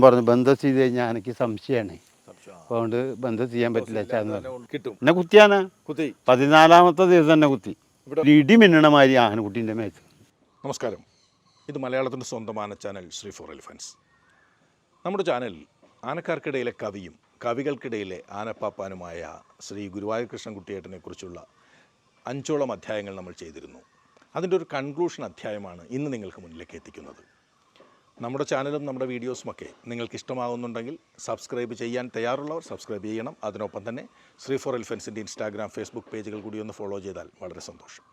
പറഞ്ഞു ബന്ധം ചെയ്ത് കഴിഞ്ഞാൽ എനിക്ക് സംശയമാണ് അതുകൊണ്ട് ബന്ധം ചെയ്യാൻ പറ്റില്ല കിട്ടും. എന്നെ കുത്തിയാണ്. കുത്തി. പതിനാലാമത്തെ ദിവസം തന്നെ കുത്തി. ഇടി മിന്നണ മാതിരി ആനക്കുട്ടീന്റെ മേത്ത്. നമസ്കാരം. ഇത് മലയാളത്തിന്റെ സ്വന്തം ചാനൽ ശ്രീ ഫോർ എലിഫൻസ്. നമ്മുടെ ചാനൽ ആനക്കാർക്കിടയിലെ കവിയും കവികൾക്കിടയിലെ ആനപ്പാപ്പാനുമായ ശ്രീ ഗുരുവായൂർ കൃഷ്ണൻകുട്ടിയേട്ടനെ കുറിച്ചുള്ള അഞ്ചോളം അധ്യായങ്ങൾ നമ്മൾ ചെയ്തിരുന്നു. അതിന്റെ ഒരു കൺക്ലൂഷൻ അധ്യായമാണ് ഇന്ന് നിങ്ങൾക്ക് മുന്നിലേക്ക് എത്തിക്കുന്നത്. നമ്മുടെ ചാനലും നമ്മുടെ വീഡിയോസുമൊക്കെ നിങ്ങൾക്ക് ഇഷ്ടമാകുന്നുണ്ടെങ്കിൽ സബ്സ്ക്രൈബ് ചെയ്യാൻ തയ്യാറുള്ളവർ സബ്സ്ക്രൈബ് ചെയ്യണം. അതിനൊപ്പം തന്നെ ശ്രീ ഫോർ എലിഫൻസിന്റെ ഇൻസ്റ്റാഗ്രാം ഫേസ്ബുക്ക് പേജുകൾ കൂടി ഒന്ന് ഫോളോ ചെയ്താൽ വളരെ സന്തോഷം.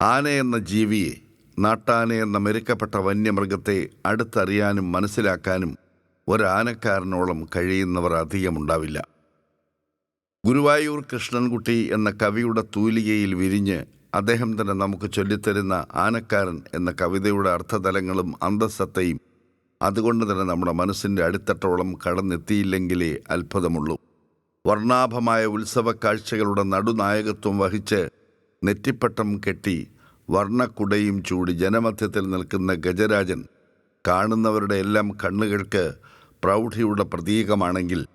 ആന എന്ന ജീവിയെ നാട്ടാന എന്ന മെരുക്കപ്പെട്ട വന്യമൃഗത്തെ അടുത്തറിയാനും മനസ്സിലാക്കാനും ഒരാനക്കാരനോളം കഴിയുന്നവർ അധികമുണ്ടാവില്ല. ഗുരുവായൂർ കൃഷ്ണൻകുട്ടി എന്ന കവിയുടെ തൂലികയിൽ വിരിഞ്ഞ് അദ്ദേഹം തന്നെ നമുക്ക് ചൊല്ലിത്തരുന്ന ആനക്കാരൻ എന്ന കവിതയുടെ അർത്ഥതലങ്ങളും അന്തസ്സത്തയും അതുകൊണ്ട് തന്നെ നമ്മുടെ മനസ്സിന്റെ അടിത്തട്ടോളം കടന്നെത്തിയില്ലെങ്കിലേ അത്ഭുതമുള്ളൂ. വർണാഭമായ ഉത്സവ കാഴ്ചകളുടെ നടുനായകത്വം വഹിച്ച് നെറ്റിപ്പട്ടം കെട്ടി വർണക്കുടയും ചൂടി ജനമധ്യത്തിൽ നിൽക്കുന്ന ഗജരാജൻ കാണുന്നവരുടെ എല്ലാം കണ്ണുകൾക്ക് പ്രൗഢിയുടെ പ്രതീകമാണെങ്കിൽ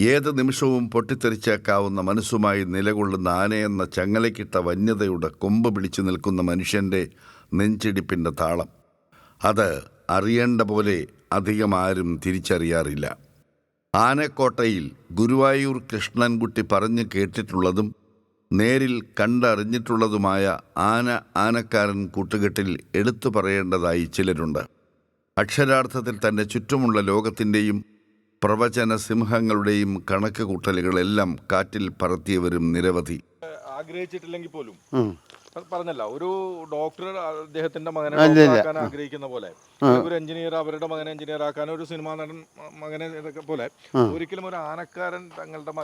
ഏത് നിമിഷവും പൊട്ടിത്തെറിച്ചേക്കാവുന്ന മനസ്സുമായി നിലകൊള്ളുന്ന ആനയെന്ന ചങ്ങലക്കിട്ട വന്യതയുടെ കൊമ്പ് പിടിച്ചു നിൽക്കുന്ന മനുഷ്യന്റെ നെഞ്ചിടിപ്പിന്റെ താളം. അത് അറിയേണ്ട പോലെ അധികം ആരും തിരിച്ചറിയാറില്ല. ആനക്കോട്ടയിൽ ഗുരുവായൂർ കൃഷ്ണൻകുട്ടി പറഞ്ഞു കേട്ടിട്ടുള്ളതും നേരിൽ കണ്ടറിഞ്ഞിട്ടുള്ളതുമായ ആന ആനക്കാരൻ കൂട്ടുകെട്ടിൽ എടുത്തു പറയേണ്ടതായി ചിലരുണ്ട്. അക്ഷരാർത്ഥത്തിൽ തന്റെ ചുറ്റുമുള്ള ലോകത്തിന്റെയും പ്രവചന സിംഹങ്ങളുടെയും കണക്ക് കൂട്ടലുകളെല്ലാം കാറ്റിൽ പറത്തിയവരും നിരവധി. ആഗ്രഹിച്ചിട്ടില്ലെങ്കിൽ പോലും. പറഞ്ഞല്ല ഒരു ഡോക്ടർ അദ്ദേഹത്തിന്റെ മകനെ. ഡോക്ടറാക്കാൻ ആഗ്രഹിക്കുന്ന പോലെ ഒരു എഞ്ചിനീയർ അവരുടെ മകനെ എഞ്ചിനീയർ ആക്കാൻ ഒരു സിനിമാ നടൻ മകനെ ഇതൊക്കെ പോലെ ഒരിക്കലും ഒരു ആനക്കാരൻ തങ്ങളുടെ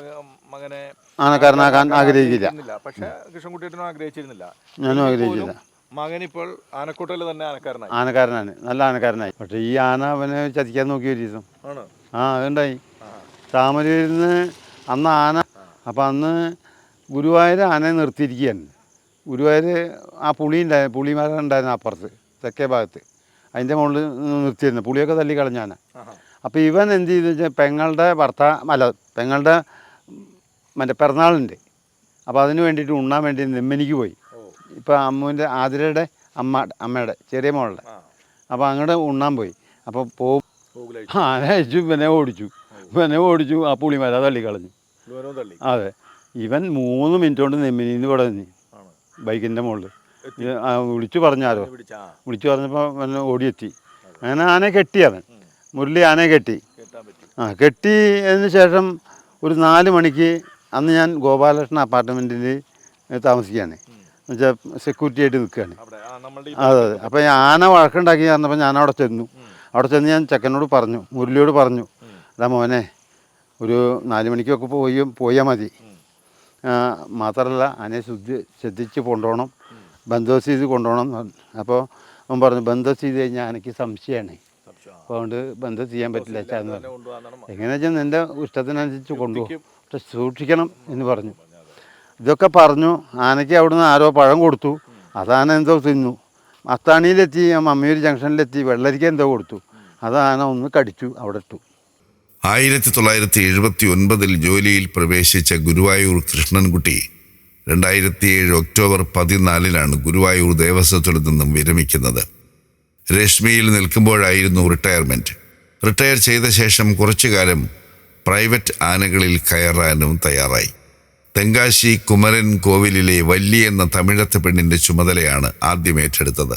മകനെ ആനക്കാരനാകാൻ ആഗ്രഹിക്കില്ല. പക്ഷെ കൃഷ്ണൻകുട്ടിയേട്ടനും ആഗ്രഹിച്ചിരുന്നില്ല. ഞാനും ആഗ്രഹിച്ചില്ല. മകനിപ്പോൾ ആനക്കൂട്ടൽ തന്നെ ആനക്കാരനായി. ആനക്കാരനാണ്. നല്ല ആനക്കാരനായി. പക്ഷെ ഈ ആന അവനെ ചതിക്കാൻ നോക്കി ഒരു ദിവസം ആണ്? ആ അതുണ്ടായി. താമരയിൽ നിന്ന് അന്ന് ആന അപ്പം അന്ന് ഗുരുവായൂർ ആനയെ നിർത്തിയിരിക്കുകയാണ്. ഗുരുവായൂർ ആ പുളി ഉണ്ടായിരുന്നു പുളിമരം ഉണ്ടായിരുന്നു അപ്പുറത്ത് തെക്കേ ഭാഗത്ത്. അതിന്റെ മുകളിൽ നിർത്തിയിരുന്നു. പുളിയൊക്കെ തല്ലി കളഞ്ഞാണ്. അപ്പോൾ ഇവൻ എന്ത് ചെയ്തു വെച്ചാൽ പെങ്ങളുടെ ഭർത്താ അല്ല പെങ്ങളുടെ മറ്റേ പിറന്നാളുണ്ട്. അപ്പോൾ അതിന് വേണ്ടിയിട്ട് ഉണ്ണാൻ വേണ്ടി നെമ്മനിക്ക് പോയി. ഇപ്പോൾ അമ്മുവിന്റെ ആതിരയുടെ അമ്മ അമ്മയുടെ ചെറിയ മോളുടെ. അപ്പോൾ അങ്ങോട്ട് ഉണ്ണാൻ പോയി. അപ്പോൾ പോകും ഗൂഗിളായി ആന അയച്ചു ഇവനെ ഓടിച്ചു. ഇവനെ ഓടിച്ചു ആ പുളിമര തള്ളിക്കളഞ്ഞു തള്ളി തള്ളി. അതെ. ഇവൻ മൂന്ന് മിനിറ്റ് കൊണ്ട് നെമ്മിനിന്ന് ഇവിടെ നിന്ന്. ബൈക്കിന്റെ മുകളിൽ വിളിച്ചു പറഞ്ഞാലോ? വിളിച്ചു? പറഞ്ഞപ്പോൾ പിന്നെ ഓടിയെത്തി. അങ്ങനെ ആനയെ കെട്ടി അവൻ. മുരളി ആനയെ കെട്ടി. ആ കെട്ടി കെട്ടിയതിന് ശേഷം ഒരു നാല് മണിക്ക് അന്ന് ഞാൻ ഗോപാലകൃഷ്ണ അപ്പാർട്ട്മെന്റിൽ താമസിക്കുകയാണ്. എന്നുവെച്ചാൽ സെക്യൂരിറ്റി ആയിട്ട് നിൽക്കുകയാണ്. അതെ അതെ. അപ്പോൾ ഞാൻ ആന വഴക്കുണ്ടാക്കി പറഞ്ഞപ്പോൾ ഞാൻ അവിടെ ചെന്നു. അവിടെ ചെന്ന് ഞാൻ ചെക്കനോട് പറഞ്ഞു മുരളിയോട് പറഞ്ഞു എടാ മോനെ ഒരു നാല് മണിക്കൊക്കെ പോയി പോയാൽ മതി. മാത്രമല്ല ആനയെ ശുദ്ധി ശ്രദ്ധിച്ച് കൊണ്ടുപോകണം ബന്ദോബസ് ചെയ്ത് കൊണ്ടുപോകണം എന്ന് പറഞ്ഞു. അപ്പോൾ അവൻ പറഞ്ഞു ബന്ദോബസ് ചെയ്ത് കഴിഞ്ഞാൽ എനിക്ക് സംശയമാണ്. അപ്പോൾ അതുകൊണ്ട് ബന്ധം ചെയ്യാൻ പറ്റില്ല പറഞ്ഞു. എങ്ങനെയാ വെച്ചാൽ നിന്റെ ഇഷ്ടത്തിനനുസരിച്ച് കൊണ്ടുപോകും. പക്ഷെ സൂക്ഷിക്കണം എന്ന് പറഞ്ഞു. ഇതൊക്കെ പറഞ്ഞു. ആനയ്ക്ക് അവിടുന്ന് ആരോ പഴം കൊടുത്തു. അതാന എന്തോ തിന്നു. അത്താണിയിലെത്തി മമ്മിയൂർ ജംഗ്ഷനിലെത്തി. വെള്ളരിക്ക എന്തോ കൊടുത്തു. അത് ആന ഒന്ന് കടിച്ചു അവിടെ ഇട്ടു. ആയിരത്തി തൊള്ളായിരത്തി എഴുപത്തി ഒൻപതിൽ ജോലിയിൽ പ്രവേശിച്ച ഗുരുവായൂർ കൃഷ്ണൻകുട്ടി രണ്ടായിരത്തി ഏഴ് ഒക്ടോബർ പതിനാലിനാണ് ഗുരുവായൂർ ദേവസ്വത്തിൽ നിന്നും വിരമിക്കുന്നത്. രശ്മിയിൽ നിൽക്കുമ്പോഴായിരുന്നു റിട്ടയർമെന്റ് റിട്ടയർ ചെയ്ത ശേഷം കുറച്ചു കാലം പ്രൈവറ്റ് ആനകളിൽ കയറാനും തയ്യാറായി. തെങ്കാശി കുമരൻ കോവിലിലെ വല്യ എന്ന തമിഴത്തെ പെണ്ണിന്റെ ചുമതലയാണ് ആദ്യം ഏറ്റെടുത്തത്.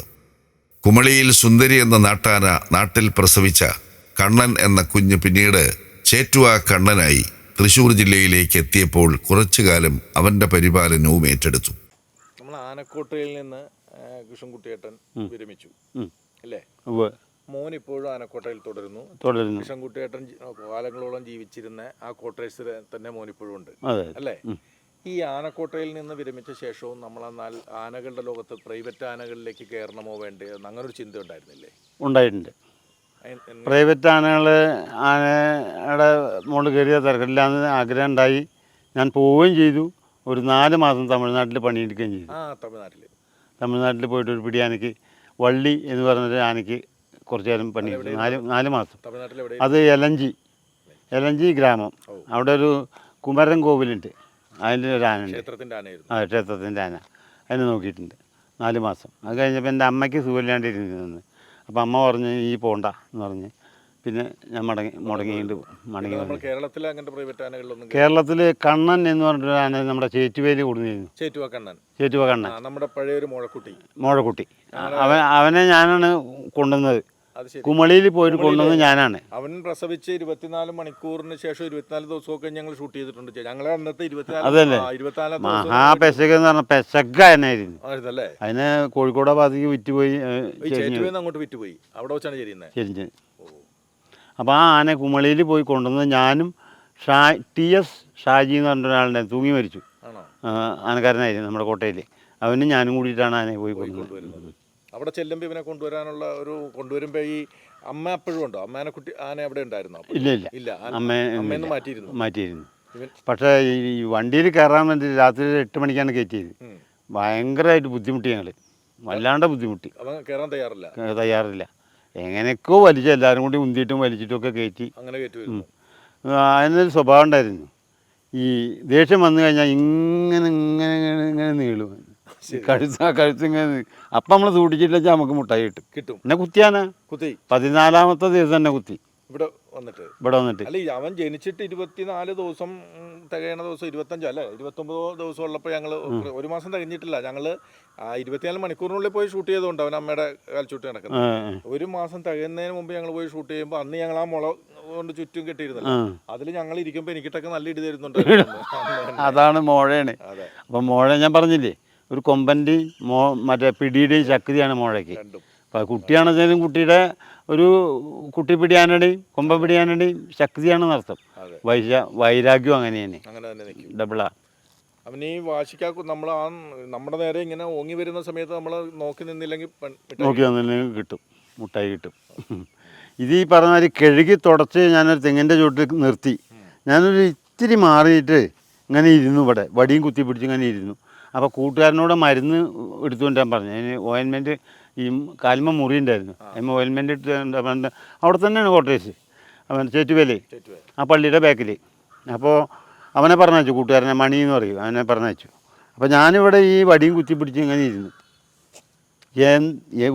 കുമളിയിൽ സുന്ദരി എന്ന നാട്ടാന നാട്ടിൽ പ്രസവിച്ച കണ്ണൻ എന്ന കുഞ്ഞ് പിന്നീട് ചേറ്റുവ കണ്ണനായി തൃശൂർ ജില്ലയിലേക്ക് എത്തിയപ്പോൾ കുറച്ചു കാലം അവന്റെ പരിപാലനവും ഏറ്റെടുത്തു. നമ്മൾ ആനക്കോട്ടയിൽ നിന്ന് കൃഷ്ണൻകുട്ടിയേട്ടൻ വിരമിച്ചു. അല്ലേ. മോൻ ഇപ്പോഴും ആനക്കോട്ടയിൽ തുടരുന്നു. തുടരുന്നു. കൃഷ്ണൻകുട്ടിയേട്ടൻ കാലങ്ങളോളം ജീവിച്ചിരുന്ന ആ ക്വാർട്ടേഴ്സിൽ തന്നെ മോൻ ഇപ്പോഴും ഉണ്ട്. അല്ലേ? ഈ ആനക്കോട്ടയിൽ നിന്ന് വിരമിച്ച ശേഷവും നമ്മൾ എന്നാൽ ആനകളുടെ ലോകത്ത് പ്രൈവറ്റ് ആനകളിലേക്ക് കയറണമോ വേണ്ടേ? അങ്ങനെ ഒരു ചിന്ത ഉണ്ടായിരുന്നില്ലേ? ഉണ്ടായിട്ടുണ്ട്. പ്രൈവറ്റ് ആനകൾ ആനയുടെ മുകളിൽ കയറിയ തിരക്കില്ലാന്ന് ആഗ്രഹം ഉണ്ടായി. ഞാൻ പോവുകയും ചെയ്തു. ഒരു നാല് മാസം തമിഴ്നാട്ടിൽ പണിയെടുക്കുകയും ചെയ്തു. ആ തമിഴ്നാട്ടിൽ തമിഴ്നാട്ടിൽ പോയിട്ട് ഒരു പിടി ആനയ്ക്ക് വള്ളി എന്ന് പറഞ്ഞൊരു ആനയ്ക്ക് കുറച്ച് നേരം പണി നാല് നാല് മാസം. അത് എലഞ്ചി എലഞ്ചി ഗ്രാമം. അവിടെ ഒരു കുമരൻ കോവിലുണ്ട്. അതിന്റെ ഒരു ആനയുണ്ട് ആ ക്ഷേത്രത്തിന്റെ ആന. അതിനെ നോക്കിയിട്ടുണ്ട്. നാല് മാസം. അത് കഴിഞ്ഞപ്പോൾ എന്റെ അമ്മയ്ക്ക് സുഖമില്ലാണ്ടിരുന്നു. അപ്പോൾ അമ്മ പറഞ്ഞ് ഈ പോണ്ട എന്ന് പറഞ്ഞ് പിന്നെ ഞാൻ മടങ്ങി മുടങ്ങിയിട്ട് മടങ്ങി വന്നു. കേരളത്തിൽ അങ്ങനത്തെ പ്രൈവറ്റ് കേരളത്തിൽ കണ്ണൻ എന്ന് പറഞ്ഞിട്ടൊരു ആന നമ്മുടെ ചേറ്റുവേലി കൊടുന്നിരുന്നു ചേറ്റുവ കണ്ണൻ. ചേറ്റുവ കണ്ണൻ. നമ്മുടെ പഴയ ഒരു മോഴക്കുട്ടി അവൻ അവനെ ഞാനാണ് കൊണ്ടുവന്നത്. കുമളിയിൽ പോയിട്ട് കൊണ്ടുവന്നത് ഞാനാണ്. അവൻ പ്രസവിച്ച് ഇരുപത്തിനാല് മണിക്കൂറിന് ശേഷം ഇരുപത്തിനാല് ദിവസമൊക്കെ ഞങ്ങൾ ഷൂട്ട് ചെയ്തിട്ടുണ്ട് ഞങ്ങൾ ഞങ്ങളെ അന്നത്തെ അതല്ലേ? ദിവസം മഹാപെശക എന്ന് പറഞ്ഞ പെശക എന്നായിരുന്നു ആയിരുന്നല്ലേ? അതിന് കോഴിക്കോട് ഭാഗത്തേക്ക് വിറ്റുപോയി അങ്ങോട്ട് വിറ്റുപോയി. അവിടെ വെച്ചാണ് ചെരിയുന്നത് ചെരിഞ്ഞ്. അപ്പോൾ ആ ആന കുമളിയിൽ പോയി കൊണ്ടുവന്ന് ഞാനും ഷാ ടി എസ് ഷാജി എന്ന് പറഞ്ഞ ഒരാളുടെ തൂങ്ങി മരിച്ചു. ആനക്കാരനായിരുന്നു നമ്മുടെ കോട്ടയിൽ അവനും ഞാനും കൂടിയിട്ടാണ് ആനയെ പോയി കൊണ്ടുവന്നത്. അവിടെ ചെല്ലുമ്പോൾ ഇവനെ കൊണ്ടുവരാനുള്ള ഒരു കൊണ്ടുവരുമ്പോൾ ഈ അമ്മ അപ്പോഴും ഉണ്ടോ? അമ്മേനെ കുട്ടി ആന അവിടെ ഉണ്ടായിരുന്നോ? ഇല്ല ഇല്ല. ഇല്ല. അമ്മയെന്ന് മാറ്റിയിരുന്നു. മാറ്റിയിരുന്നു. പക്ഷേ ഈ വണ്ടിയിൽ കയറാൻ വേണ്ടി രാത്രി എട്ട് മണിക്കാണ് കയറ്റിയത്. ഭയങ്കരമായിട്ട് ബുദ്ധിമുട്ടി ഞങ്ങൾ വല്ലാണ്ട് ബുദ്ധിമുട്ടി. കയറാൻ തയ്യാറില്ല. തയ്യാറില്ല. എങ്ങനെയൊക്കെയോ വലിച്ച എല്ലാവരും കൂടി ഉന്തിയിട്ടും വലിച്ചിട്ടും ഒക്കെ കയറ്റി. അങ്ങനെ അതിനൊരു സ്വഭാവം ഉണ്ടായിരുന്നു. ഈ ദേഷ്യം വന്നു കഴിഞ്ഞാൽ ഇങ്ങനെ ഇങ്ങനെ ഇങ്ങനെ ഇങ്ങനെ നീളും. കഴുത്ത് ആ കഴുത്ത് ഇങ്ങനെ നീ- അപ്പം നമ്മൾ സൂക്ഷിച്ചില്ലെങ്കിൽ നമുക്ക് മുട്ടായി കിട്ടും. കിട്ടും. എന്നെ കുത്തിയാനാ? കുത്തി. പതിനാലാമത്തെ ദിവസം തന്നെ കുത്തി. ഇവിടെ വന്നിട്ട്. ഇവിടെ വന്നിട്ട്. അല്ല അവൻ ജനിച്ചിട്ട് ഇരുപത്തിനാല് ദിവസം തികയണ ദിവസം ഇരുപത്തഞ്ചോ അല്ലേ ഇരുപത്തൊമ്പതോ ദിവസം ഉള്ളപ്പോൾ ഞങ്ങൾ ഒരു മാസം തികഞ്ഞിട്ടില്ല. ഞങ്ങൾ ഇരുപത്തിനാല് മണിക്കൂറിനുള്ളിൽ പോയി ഷൂട്ട് ചെയ്തുകൊണ്ട് അവൻ അമ്മയുടെ കാൽച്ചൂട്ട് നടക്കുന്നത് ഒരു മാസം തികയുന്നതിന് മുമ്പ് ഞങ്ങൾ പോയി ഷൂട്ട് ചെയ്യുമ്പോൾ അന്ന് ഞങ്ങൾ ആ മുള കൊണ്ട് ചുറ്റും കെട്ടിയിരുന്നല്ലോ. ആ. അതിൽ ഞങ്ങൾ ഇരിക്കുമ്പോൾ എനിക്കിട്ടൊക്കെ നല്ല ഇടി തരുന്നുണ്ട്. അതാണ് മോഴയാണ് അപ്പം മോഴ ഞാൻ പറഞ്ഞില്ലേ? ഒരു കൊമ്പന്റെയും മോ മറ്റേ പിടിയുടെയും ശക്തിയാണ് മോഴയ്ക്ക് അപ്പോൾ കുട്ടിയാണെങ്കിലും കുട്ടിയുടെ ഒരു കുട്ടി പിടിയാനുടെയും കൊമ്പൻ പിടിയാനുടെയും ശക്തിയാണെന്ന് അർത്ഥം വൈശ വൈരാഗ്യം അങ്ങനെ തന്നെ ഡബിളാ. അവൻ ഈ വാശിക്കാക്കു നമ്മൾ ആ നമ്മുടെ നേരെ ഇങ്ങനെ ഓങ്ങി വരുന്ന സമയത്ത് നമ്മൾ നോക്കി നിന്നില്ലെങ്കിൽ നോക്കി വന്നില്ലെങ്കിൽ കിട്ടും. മുട്ടായി കിട്ടും. ഇത് ഈ പറഞ്ഞ മാതിരി കഴുകി തുടച്ച് ഞാനൊരു തെങ്ങിന്റെ ചുവട്ടിൽ നിർത്തി. ഞാനൊരു ഇത്തിരി മാറിയിട്ട് ഇങ്ങനെ ഇരുന്നു ഇവിടെ. വടിയും കുത്തി പിടിച്ച് ഇങ്ങനെ ഇരുന്നു. അപ്പോൾ കൂട്ടുകാരനോട് മരുന്ന് എടുത്തുകൊണ്ട് ഞാൻ പറഞ്ഞു. അതിന് ഓയിൻമെന്റ് ഈ കാൽമ മുറി ഉണ്ടായിരുന്നു. അതിന് ഓയിൻമെന്റ് എടുത്ത് പറഞ്ഞു അവിടെ തന്നെയാണ് കോട്ടേഴ്സ് അവൻ ചേറ്റുവേലേ. ആ പള്ളിയുടെ ബാക്കിൽ അപ്പോൾ അവനെ പറഞ്ഞയച്ചു കൂട്ടുകാരനെ മണി എന്ന് പറയും. അവനെ പറഞ്ഞയച്ചു. അപ്പോൾ ഞാനിവിടെ ഈ വടിയും കുത്തി പിടിച്ച് ഇങ്ങനെ ഇരുന്നു.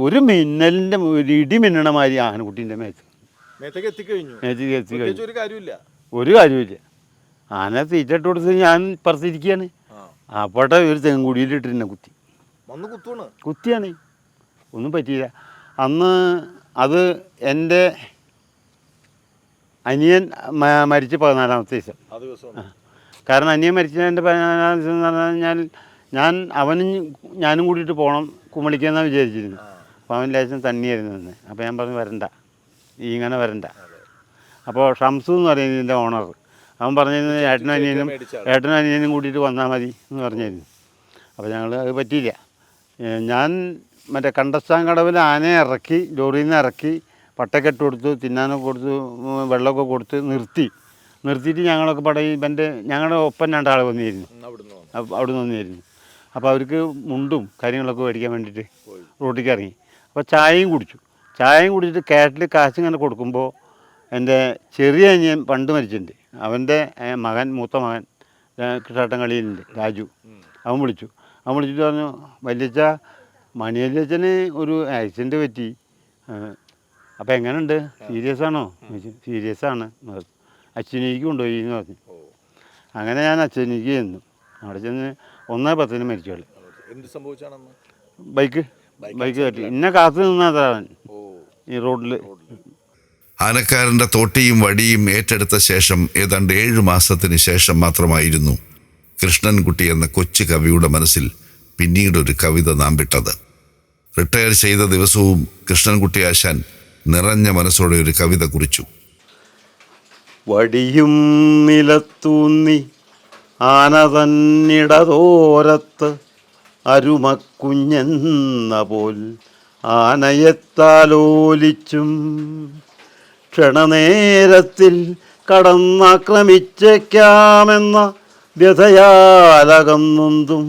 ഒരു മിന്നലിന്റെ ഒരു ഇടി മിന്നണ മാതിരി ആനക്കുട്ടീന്റെ മേത്ത്. മേത്തേക്ക് എത്തിക്കഴിഞ്ഞു. ഒരു കാര്യമില്ല ആന തീറ്റ ഇട്ട് കൊടുത്ത് ഞാൻ പുറത്തിരിക്കുകയാണ് അപ്പോട്ടെ ഒരു തെങ്കുടിയിലിട്ട് എന്നെ കുത്തി. വന്ന് കുത്തുവാണ്? കുത്തിയാണ്. ഒന്നും പറ്റിയില്ല. അന്ന് അത് എന്റെ അനിയൻ മരിച്ച് പതിനാലാമത്തെ ദിവസം. ആ ആ. കാരണം അനിയൻ മരിച്ചതിന്റെ പതിനാലാം ദിവസം എന്ന് പറഞ്ഞു കഴിഞ്ഞാൽ ഞാൻ അവനും ഞാനും കൂടിയിട്ട് പോകണം കുമളിക്കാന്നാണ് വിചാരിച്ചിരുന്നു അപ്പോൾ അവൻ ലേശം തണ്ണിയായിരുന്നു എന്ന് അപ്പോൾ ഞാൻ പറഞ്ഞു വരണ്ട. ഇങ്ങനെ വരണ്ട. അപ്പോൾ ഷംസു എന്ന് പറയുന്നതിന്റെ ഓണർ അവൻ പറഞ്ഞിരുന്നു ഏട്ടനും അനിയനും ഏട്ടനും അനിയനും കൂട്ടിയിട്ട് വന്നാൽ മതി എന്ന് പറഞ്ഞിരുന്നു. അപ്പോൾ ഞങ്ങൾ അത് പറ്റിയില്ല. ഞാൻ മറ്റേ കണ്ടസ്ഥാൻ കടവിൽ ആനയെ ഇറക്കി ലോറിയിൽ നിന്ന് ഇറക്കി പട്ടക്കെട്ട് കൊടുത്തു തിന്നാനൊക്കെ കൊടുത്തു വെള്ളമൊക്കെ കൊടുത്ത് നിർത്തി. നിർത്തിയിട്ട് ഞങ്ങളൊക്കെ പട ഇവന്റെ ഞങ്ങളുടെ ഒപ്പം രണ്ടാൾ വന്നിരുന്നു. അവിടെ നിന്ന് വന്നിരുന്നു. അപ്പോൾ അവർക്ക് മുണ്ടും കാര്യങ്ങളൊക്കെ മേടിക്കാൻ വേണ്ടിയിട്ട് റോട്ടിക്ക് റോട്ടിലേക്ക് ഇറങ്ങി. അപ്പോൾ ചായയും കുടിച്ചു. ചായയും കുടിച്ചിട്ട് കാറ്റിൽ കാശ് ഇങ്ങനെ കൊടുക്കുമ്പോൾ എന്റെ ചെറിയ അനിയൻ പണ്ട് മരിച്ചിട്ടുണ്ട്. അവന്റെ മകൻ മൂത്ത മകൻ കൃഷ്ണാട്ടം കളിയിലുണ്ട് രാജു. അവൻ വിളിച്ചു. അവൻ വിളിച്ചിട്ട് പറഞ്ഞു വല്യച്ഛ മണിയല്ലച്ചന് ഒരു ആക്സിഡന്റ് പറ്റി. അപ്പോൾ എങ്ങനെയുണ്ട് സീരിയസ് ആണോ? സീരിയസ് ആണ്. എന്ന് പറഞ്ഞു. അച്ഛനേക്ക് കൊണ്ടുപോയി എന്ന് പറഞ്ഞു. അങ്ങനെ ഞാൻ അച്ഛനേക്ക് ചെന്നു. അവിടെ ചെന്ന് ഒന്നേ പത്തിന് മരിച്ചോളൂ എന്ത് സംഭവിച്ചാണെന്ന്? ബൈക്ക്. ബൈക്ക് കയറ്റി ഇന്ന കാത്തു നിന്നാ ഈ റോഡിൽ ആനക്കാരന്റെ തോട്ടിയും വടിയും ഏറ്റെടുത്ത ശേഷം ഏതാണ്ട് ഏഴു മാസത്തിന് ശേഷം മാത്രമായിരുന്നു കൃഷ്ണൻകുട്ടി എന്ന കൊച്ചു കവിയുടെ മനസ്സിൽ പിന്നീടൊരു കവിത നാം വിട്ടത്. റിട്ടയർ ചെയ്ത ദിവസവും കൃഷ്ണൻകുട്ടി ആശാൻ നിറഞ്ഞ മനസ്സോടെ ഒരു കവിത കുറിച്ചു. വടിയും നിലത്തൂന്നി ആന തന്നിടതോരത്ത് അരുമക്കുഞ്ഞെന്ന പോൽ ആനയെത്താലോലിച്ചും ക്ഷണനേരത്തിൽ കടന്നാക്രമിച്ചേക്കാമെന്ന വ്യഥയാലകന്നുന്തും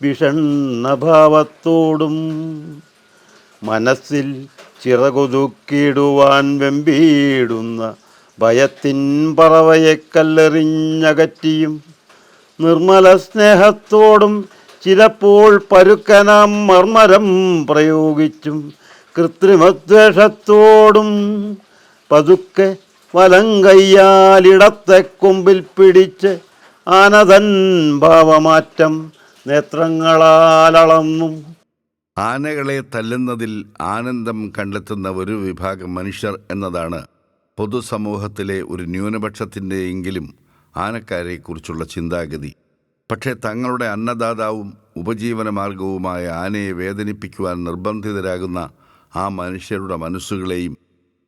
വിഷണ്ണഭാവത്തോടും മനസ്സിൽ ചിറകൊതുക്കിടുവാൻ വെമ്പീടുന്ന ഭയത്തിൻ പറവയെ കല്ലെറിഞ്ഞകറ്റിയും നിർമ്മല സ്നേഹത്തോടും ചിലപ്പോൾ പരുക്കനാം മർമ്മരം പ്രയോഗിച്ചും കൃത്രിമദ്വേഷത്തോടും പതുക്കെ വലം കയ്യാലിടത്തെ കൊമ്പിൽ പിടിച്ച് ആനതൻ ഭാവമാറ്റം നേത്രങ്ങളാലളന്നും ആനകളെ തല്ലുന്നതിൽ ആനന്ദം കണ്ടെത്തുന്ന ഒരു വിഭാഗം മനുഷ്യർ എന്നതാണ് പൊതുസമൂഹത്തിലെ ഒരു ന്യൂനപക്ഷത്തിന്റെയെങ്കിലും ആനക്കാരെക്കുറിച്ചുള്ള ചിന്താഗതി. പക്ഷേ തങ്ങളുടെ അന്നദാതാവും ഉപജീവനമാർഗവുമായ ആനയെ വേദനിപ്പിക്കുവാൻ നിർബന്ധിതരാകുന്ന ആ മനുഷ്യരുടെ മനസ്സുകളെയും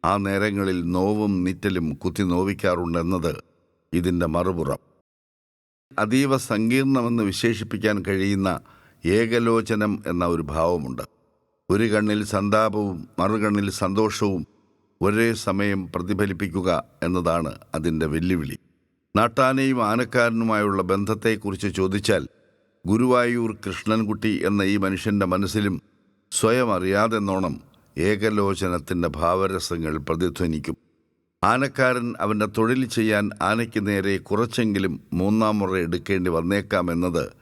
ആ നേരങ്ങളിൽ നോവും നിറ്റലും കുത്തി നോവിക്കാറുണ്ടെന്നത് ഇതിന്റെ മറുപുറം. അതീവ സങ്കീർണമെന്ന് വിശേഷിപ്പിക്കാൻ കഴിയുന്ന ഏകലോചനം എന്ന ഒരു ഭാവമുണ്ട്. ഒരു കണ്ണിൽ സന്താപവും മറുകണ്ണിൽ സന്തോഷവും ഒരേ സമയം പ്രതിഫലിപ്പിക്കുക എന്നതാണ് അതിന്റെ വെല്ലുവിളി. നാട്ടാനയും ആനക്കാരനുമായുള്ള ബന്ധത്തെക്കുറിച്ച് ചോദിച്ചാൽ ഗുരുവായൂർ കൃഷ്ണൻകുട്ടി എന്ന ഈ മനുഷ്യന്റെ മനസ്സിലും സ്വയം അറിയാതെന്നോണം ഏകലോചനത്തിന്റെ ഭാവരസങ്ങൾ പ്രതിധ്വനിക്കും. ആനക്കാരൻ അവന്റെ തൊഴിൽ ചെയ്യാൻ ആനയ്ക്ക് നേരെ കുറച്ചെങ്കിലും മൂന്നാം മുറ എടുക്കേണ്ടി വന്നേക്കാമെന്നത്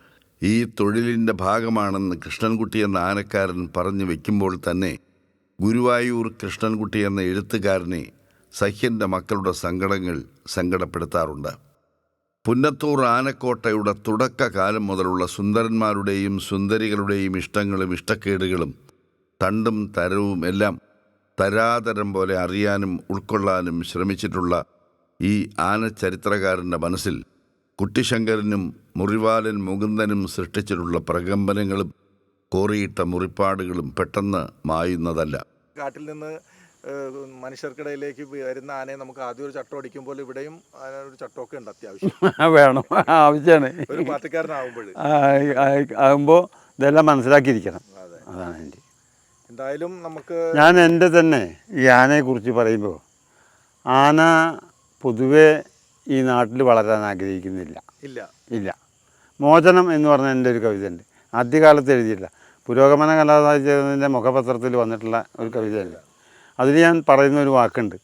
ഈ തൊഴിലിന്റെ ഭാഗമാണെന്ന് കൃഷ്ണൻകുട്ടി എന്ന ആനക്കാരൻ പറഞ്ഞു വെക്കുമ്പോൾ തന്നെ ഗുരുവായൂർ കൃഷ്ണൻകുട്ടി എന്ന എഴുത്തുകാരനെ സഹ്യന്റെ മക്കളുടെ സങ്കടങ്ങൾ സങ്കടപ്പെടുത്താറുണ്ട്. പുന്നത്തൂർ ആനക്കോട്ടയുടെ തുടക്കകാലം മുതലുള്ള സുന്ദരന്മാരുടെയും സുന്ദരികളുടെയും ഇഷ്ടങ്ങളും ഇഷ്ടക്കേടുകളും തണ്ടും തരവും എല്ലാം തരാതരം പോലെ അറിയാനും ഉൾക്കൊള്ളാനും ശ്രമിച്ചിട്ടുള്ള ഈ ആനചരിത്രകാരന്റെ മനസ്സിൽ കുട്ടിശങ്കരനും മുറിവാലൻ മുകുന്ദനും സൃഷ്ടിച്ചിട്ടുള്ള പ്രകമ്പനങ്ങളും കോറിയിട്ട മുറിപ്പാടുകളും പെട്ടെന്ന് മായുന്നതല്ല. കാട്ടിൽ നിന്ന് മനുഷ്യർക്കിടയിലേക്ക് വരുന്ന ആനയെ നമുക്ക് ആദ്യം ഒരു ചട്ടം അടിക്കുമ്പോൾ ഇവിടെയും ആന ഒരു ചട്ടമൊക്കെ ഉണ്ട് അത്യാവശ്യം. വേണം. ആവശ്യമാണ് ഒരു പാർട്ടിക്കാരനാകുമ്പോൾ ആകുമ്പോൾ ഇതെല്ലാം മനസ്സിലാക്കിയിരിക്കണം. അതാണ് എന്റെ എന്തായാലും നമുക്ക് ഞാൻ എന്റെ തന്നെ ഈ ആനയെക്കുറിച്ച് പറയുമ്പോൾ ആന പൊതുവെ ഈ നാട്ടിൽ വളരാൻ ആഗ്രഹിക്കുന്നില്ല. ഇല്ല. ഇല്ല. മോചനം എന്ന് പറഞ്ഞ എന്റെ ഒരു കവിത ഉണ്ട് ആദ്യകാലത്ത് എഴുതിയില്ല പുരോഗമന കലാസാഹിത്യത്തിന്റെ മുഖപത്രത്തിൽ വന്നിട്ടുള്ള ഒരു കവിതയല്ല? അതിൽ ഞാൻ പറയുന്ന ഒരു വാക്കുണ്ട്.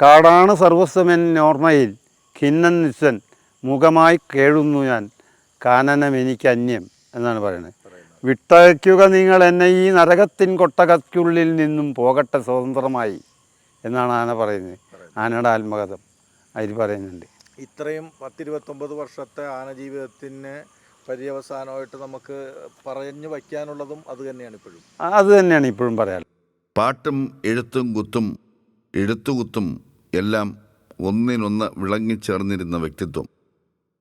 കാടാണ് സർവസ്വമെൻ നോർമയിൽ ഖിന്നൻ നിസ്സൻ മുഖമായി കേഴുന്നു ഞാൻ കാനനം എനിക്ക് അന്യം എന്നാണ് പറയുന്നത്. വിട്ടയക്കുക നിങ്ങൾ എന്നെ ഈ നരകത്തിൻ കൊട്ടകയ്ക്കുള്ളിൽ നിന്നും പോകട്ടെ സ്വതന്ത്രമായി എന്നാണ് ആന പറയുന്നത്. ആനയുടെ ആത്മകഥം അതിൽ പറയുന്നുണ്ട്. ഇത്രയും പത്തിരുപത്തൊമ്പത് വർഷത്തെ ആന ജീവിതത്തിന് പര്യവസാനമായിട്ട് നമുക്ക് പറഞ്ഞു വയ്ക്കാനുള്ളതും അത് തന്നെയാണ് ഇപ്പോഴും. അത് തന്നെയാണ് ഇപ്പോഴും പറയാൻ പാട്ടും എഴുത്തും കുത്തും എഴുത്തുകുത്തും എല്ലാം ഒന്നിനൊന്ന് വിളങ്ങിച്ചേർന്നിരുന്ന വ്യക്തിത്വം.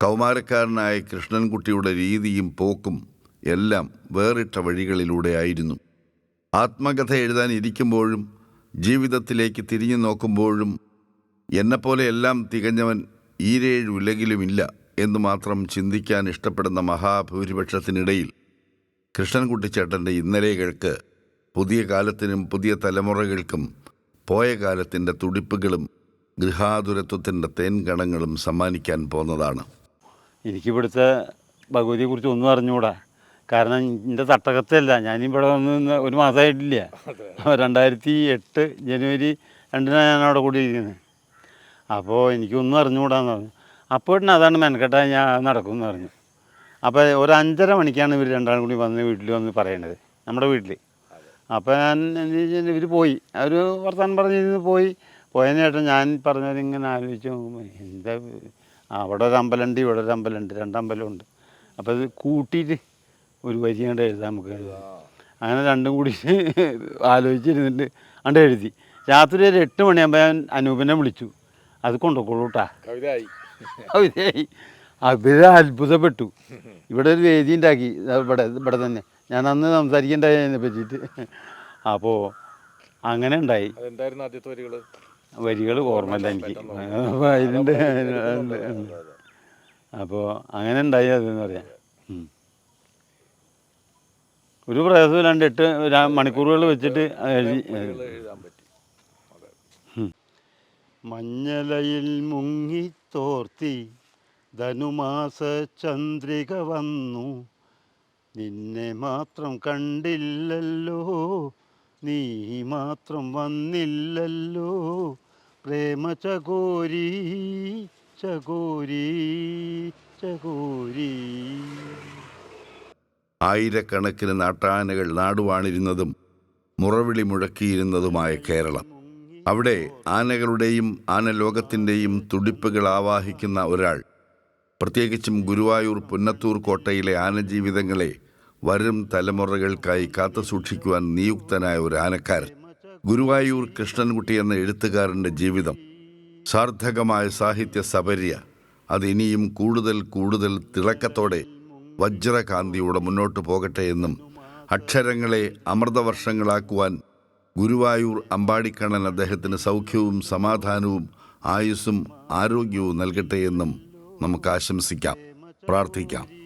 കൗമാരക്കാരനായ കൃഷ്ണൻകുട്ടിയുടെ രീതിയും പോക്കും എല്ലാം വേറിട്ട വഴികളിലൂടെയായിരുന്നു ആത്മകഥ എഴുതാൻ ഇരിക്കുമ്പോഴും ജീവിതത്തിലേക്ക് തിരിഞ്ഞു നോക്കുമ്പോഴും എന്നെപ്പോലെ എല്ലാം തികഞ്ഞവൻ ഈരേഴ് ഉലകിലുമില്ല എന്ന് മാത്രം ചിന്തിക്കാൻ ഇഷ്ടപ്പെടുന്ന മഹാഭൂരിപക്ഷത്തിനിടയിൽ കൃഷ്ണൻകുട്ടിച്ചേട്ടന്റെ ഇന്നലെകൾക്ക് പുതിയ കാലത്തിനും പുതിയ തലമുറകൾക്കും പോയ കാലത്തിന്റെ തുടിപ്പുകളും ഗൃഹാതുരത്വത്തിന്റെ തേൻകണങ്ങളും സമ്മാനിക്കാൻ പോന്നതാണ് എനിക്കിവിടുത്തെ ഭഗവതിയെക്കുറിച്ച് ഒന്നും അറിഞ്ഞുകൂടാ. കാരണം എന്റെ തട്ടകത്തല്ല. ഞാനിവിടെ വന്ന് നിന്ന് ഒരു മാസമായിട്ടില്ല രണ്ടായിരത്തി എട്ട് ജനുവരി രണ്ടിനാണ് ഞാൻ അവിടെ കൂടി ഇരിക്കുന്നത് അപ്പോൾ എനിക്കൊന്നും അറിഞ്ഞുകൂടാന്ന് പറഞ്ഞു. അപ്പോൾ തന്നെ അതാണ് മെനക്കെട്ടാൽ ഞാൻ നടക്കും എന്ന് പറഞ്ഞു. അപ്പോൾ ഒരു അഞ്ചര മണിക്കാണ് ഇവർ രണ്ടാളും കൂടി വന്ന് വീട്ടിൽ വന്ന് പറയണത്. നമ്മുടെ വീട്ടിൽ അപ്പോൾ ഞാൻ എന്ത് വെച്ചാൽ ഇവർ പോയി. അവർ വർത്താനം പറഞ്ഞിരുന്ന് പോയി. പോയതിന് ശേഷം ഞാൻ പറഞ്ഞത് ഇങ്ങനെ ആലോചിച്ച് നോക്കുമ്പോൾ എന്താ? അവിടെ ഒരു അമ്പലമുണ്ട് ഇവിടെ ഒരു അമ്പലമുണ്ട് രണ്ടമ്പലമുണ്ട് അപ്പോൾ ഇത് കൂട്ടിയിട്ട് ഒരു വരി കണ്ട് എഴുതാൻ നമുക്ക്. അങ്ങനെ രണ്ടും കൂടി ആലോചിച്ചിരുന്നിട്ട് അണ്ട് എഴുതി. രാത്രി ഒരു എട്ട് മണിയാകുമ്പോൾ ഞാൻ അനൂപിനെ വിളിച്ചു. അത് കൊണ്ടുപോക്കോളൂ കവിതയായി കവിതയായി അവർ അത്ഭുതപ്പെട്ടു. ഇവിടെ ഒരു വേദി ഉണ്ടാക്കി. ഇവിടെ ഇവിടെ തന്നെ. ഞാൻ അന്ന് സംസാരിക്കണ്ടായി അതിനെ പറ്റിയിട്ട്. അപ്പോൾ അങ്ങനെ ഉണ്ടായി. വരികൾ ഓർമ്മയില്ല എനിക്ക്. അതിന്റെ അപ്പോൾ അങ്ങനെ ഉണ്ടായി അതെന്ന് പറയാം. ഒരു പ്രയാസവും രണ്ട് എട്ട് മണിക്കൂറുകൾ വെച്ചിട്ട് മഞ്ഞലയിൽ മുങ്ങിത്തോർത്തി ധനുമാസ ചന്ദ്രിക വന്നു. നിന്നെ മാത്രം കണ്ടില്ലല്ലോ നീ മാത്രം വന്നില്ലല്ലോ. പ്രേമ ചകോരി ചകോരി ചകോരി. ആയിരക്കണക്കിന് നാട്ടാനകൾ നാടുവാണിരുന്നതും മുറവിളി മുഴക്കിയിരുന്നതുമായ കേരളം. അവിടെ ആനകളുടെയും ആനലോകത്തിന്റെയും തുടിപ്പുകൾ ആവാഹിക്കുന്ന ഒരാൾ പ്രത്യേകിച്ചും ഗുരുവായൂർ പുന്നത്തൂർ കോട്ടയിലെ ആനജീവിതങ്ങളെ വരും തലമുറകൾക്കായി കാത്തുസൂക്ഷിക്കുവാൻ നിയുക്തനായ ഒരു ആനക്കാരൻ. ഗുരുവായൂർ കൃഷ്ണൻകുട്ടി എന്ന എഴുത്തുകാരന്റെ ജീവിതം സാർത്ഥകമായ സാഹിത്യ സപര്യ അത് ഇനിയും കൂടുതൽ കൂടുതൽ തിളക്കത്തോടെ വജ്രകാന്തിയോടെ മുന്നോട്ട് പോകട്ടെ എന്നും അക്ഷരങ്ങളെ അമൃതവർഷങ്ങളാക്കുവാൻ ഗുരുവായൂർ അമ്പാടിക്കണ്ണൻ അദ്ദേഹത്തിന് സൗഖ്യവും സമാധാനവും ആയുസ്സും ആരോഗ്യവും നൽകട്ടെ എന്നും നമുക്ക് ആശംസിക്കാം. പ്രാർത്ഥിക്കാം.